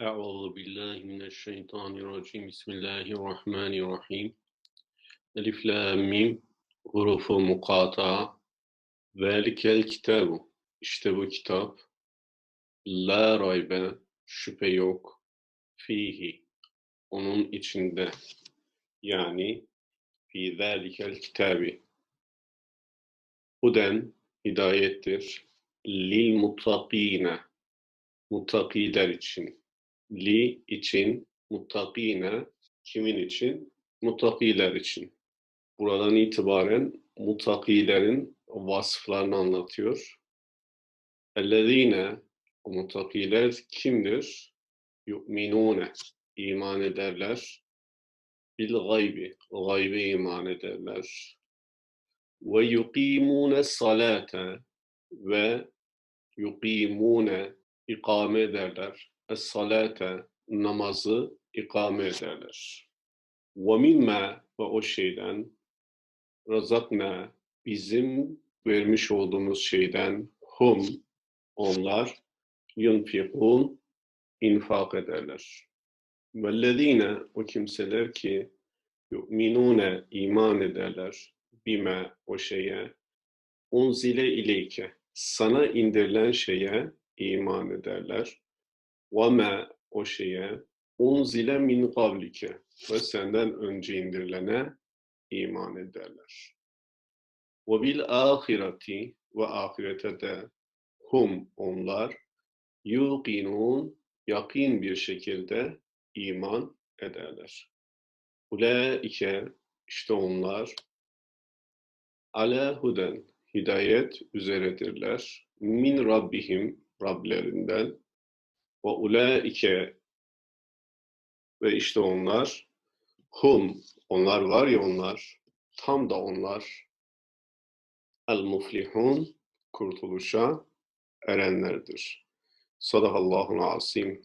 Euzu billahi mineşşeytanirracim. Bismillahirrahmanirrahim. Elif lam mim hurufu mukata velikel kitabu. İşte bu kitap. La raybe şüphe yok. Fihi onun içinde. Yani fi zelikel kitabi. Huden hidayettir. Lil mutakine mutakiler için li için muttakine kimin için? Muttakiler için. Buradan itibaren muttakilerin vasıflarını anlatıyor. Ellezine muttakiler kimdir? Yu'minune iman ederler. Bil gaybi gaybe iman ederler. Ve yuqimune salate ve yuqimune ikame ederler. Es-salate namazı ikame ederler. Ve mimme ve o şeyden razakna bizim vermiş olduğumuz şeyden hum onlar yunfikun infak ederler. Vellezine o kimseler ki yu'minune iman ederler bime o şeye unzile ileyke sana indirilen şeye iman ederler. وَمَا o şeye unzile min qablike ve senden önce indirilene iman ederler. Ve bil ahireti ve ahirete de hum onlar yuqinun yakin bir şekilde iman ederler. Ulaike işte onlar ala huden hidayet üzeredirler. Min Rabbihim Rablerinden ve ulaike ve işte onlar hum onlar var ya onlar tam da onlar el muflihun kurtuluşa erenlerdir. Sadakallahul asim.